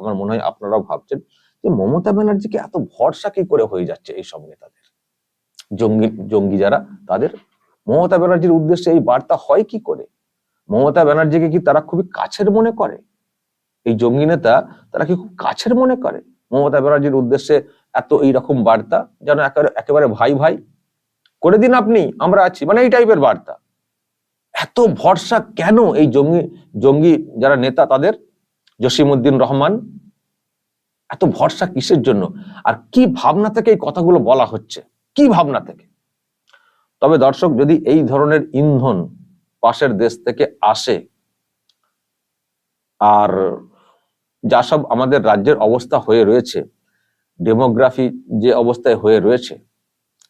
আমার মনে হয় আপনারাও ভাবছেন যে মমতা ব্যানার্জিকে এত ভরসা কি করে হয়ে যাচ্ছে এই সব নেতাদের? জঙ্গি জঙ্গি যারা, তাদের মমতা ব্যানার্জির উদ্দেশ্যে এই বার্তা হয় কি করে? মমতা ব্যানার্জিকে কি তারা খুবই কাছের মনে করে? এই জঙ্গি নেতা তারা কি খুব কাছের মনে করে? মমতা ব্যানার্জির উদ্দেশ্যে এত এইরকম বার্তা যেন একেবারে ভাই ভাই, করে দিন আপনি, আমরা আছি। মানে এই টাইপের বার্তা। এত ভরসা কেন এই জঙ্গি জঙ্গি যারা নেতা তাদের জসিমউদ্দিন রহমান, এত ভরসা কিসের জন্য? আর কি ভাবনা থেকে এই কথাগুলো বলা হচ্ছে? কি ভাবনা থেকে? তবে দর্শক, যদি এই ধরনের ইন্ধন পাশের দেশ থেকে আসে, আর যা সব আমাদের রাজ্যের অবস্থা হয়ে রয়েছে, ডেমোগ্রাফি যে অবস্থায় হয়ে রয়েছে,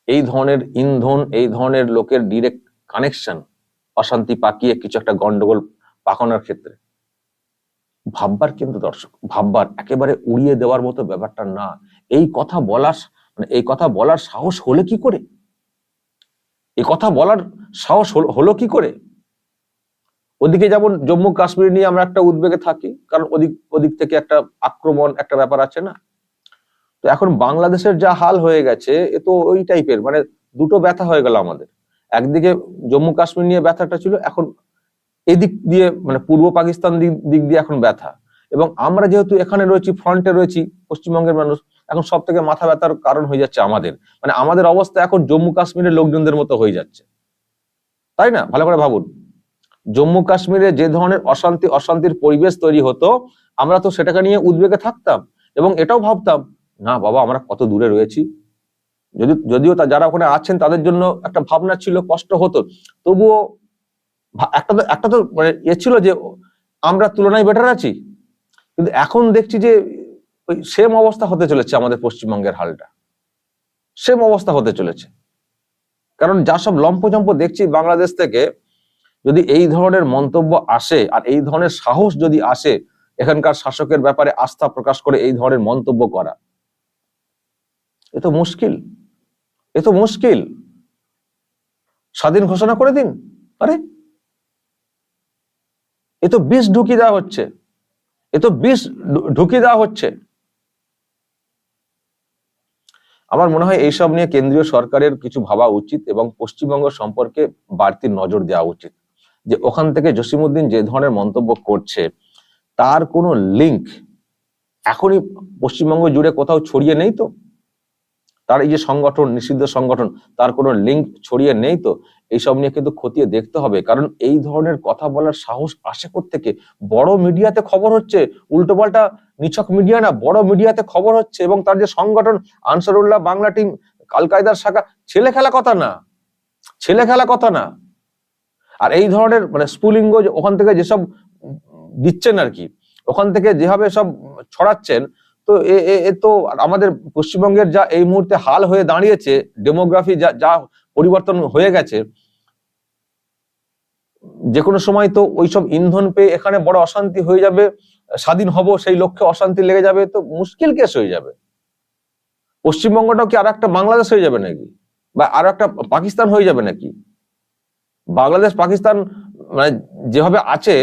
এই ধরনের ইন্ধন, এই ধরনের লোকের ডিরেক্ট কানেকশন অশান্তি পাকিয়ে কিছু একটা গন্ডগোল পাকানোর ক্ষেত্রে ভাববার কিন্তু দর্শক, ভাববার, একেবারে উড়িয়ে দেওয়ার মতো ব্যাপারটা না। এই কথা বলার মানে এই কথা বলার সাহস হলে কি করে? এই কথা বলার সাহস হল- কি করে? ওদিকে যেমন জম্মু কাশ্মীর নিয়ে আমরা একটা উদ্বেগে থাকি, কারণ ওদিক ওদিক থেকে একটা আক্রমণ, একটা ব্যাপার আছে না? তো এখন বাংলাদেশের যা হাল হয়ে গেছে, এ তো ওই টাইপের মানে দুটো ব্যথা হয়ে গেল আমাদের। একদিকে জম্মু কাশ্মীর নিয়ে ব্যথাটা ছিল, এখন এদিক দিয়ে মানে পূর্ব পাকিস্তান দিক দিয়ে এখন ব্যথা। এবং আমরা যেহেতু এখানে রয়েছি ফ্রন্টে রয়েছি, পশ্চিমবঙ্গের মানুষ, এখন সব থেকে মাথা ব্যথার কারণ হয়ে যাচ্ছে আমাদের। মানে আমাদের অবস্থা এখন জম্মু কাশ্মীরের লোকজনদের মতো হয়ে যাচ্ছে। তাই না? ভালো করে ভাবুন। জম্মু কাশ্মীরে যে ধরনের অশান্তি, অশান্তির পরিবেশ তৈরি হতো, আমরা তো সেটাকে নিয়ে উদ্বেগে থাকতাম। এবং এটাও ভাবতাম, না বাবা, আমরা কত দূরে রয়েছি। যদি, যদিও যারা ওখানে আছেন, তাদের জন্য একটা ভাবনা ছিল, কষ্ট হতো। তবুও একটা তো একটা তো মানে এ ছিল যে আমরা তুলনায় বেটার আছি। কিন্তু এখন দেখছি যে ওই সেম অবস্থা হতে চলেছে আমাদের পশ্চিমবঙ্গের হালটা। সেম অবস্থা হতে চলেছে। কারণ যা সব লম্পজম্প দেখছি বাংলাদেশ থেকে, যদি এই ধরনের মন্তব্য আসে আর এই ধরনের সাহস যদি আসে, এখানকার শাসকের ব্যাপারে আস্থা প্রকাশ করে এই ধরনের মন্তব্য করা, এ তো মুশকিল। এ তো মুশকিল। স্বাধীন ঘোষণা করে দিন। আরে এ তো বিষ ঢুকিয়ে দেওয়া হচ্ছে। এ তো বিষ ঢু- ঢুকিয়ে দেওয়া হচ্ছে। আমার মনে হয় এইসব নিয়ে কেন্দ্রীয় সরকারের কিছু ভাবা উচিত এবং পশ্চিমবঙ্গ সম্পর্কে বাড়তি নজর দেওয়া উচিত। যে ওখান থেকে জসিমউদ্দিন যে ধরনের মন্তব্য করছে, তার কোনো লিঙ্ক এখনই পশ্চিমবঙ্গ জুড়ে কোথাও ছড়িয়ে নেই তো? তার এই যে সংগঠন, নিষিদ্ধ সংগঠন, তার কোনো লিঙ্ক ছড়িয়ে নেই তো? এইসব নিয়ে কিন্তু খতিয়ে দেখতে হবে। কারণ এই ধরনের কথা বলার সাহস আসে থেকে বড় মিডিয়াতে খবর হচ্ছে উল্টোপাল্টা নিছক মিডিয়া না, বড় মিডিয়াতে খবর হচ্ছে এবং তার যে সংগঠন, আনসারুল্লাহ বাংলা টিম, আল কায়দার শাখা, ছেলে খেলা কথা না। ছেলে খেলা কথা না। আর এই ধরনের মানে স্পুলিঙ্গ ওখান থেকে যেসব দিচ্ছেন আর কি, ওখান থেকে যেভাবে সব ছড়াচ্ছেন তো এ তো আমাদের পশ্চিমবঙ্গের যা এই মুহূর্তে হাল হয়ে দাঁড়িয়েছে ডেমোগ্রাফি যা যা পরিবর্তন হয়ে গেছে যে কোনো সময় তো ওইসব ইন্ধন পেয়ে এখানে বড় অশান্তি হয়ে যাবে, স্বাধীন হব, সেই লক্ষ্যে অশান্তি লেগে যাবে, তো মুশকিল কেস হয়ে যাবে। পশ্চিমবঙ্গটাও কি আর একটা বাংলাদেশ হয়ে যাবে নাকি? বা আর একটা পাকিস্তান হয়ে যাবে নাকি? বাংলাদেশ পাকিস্তান মানে যেভাবে আছে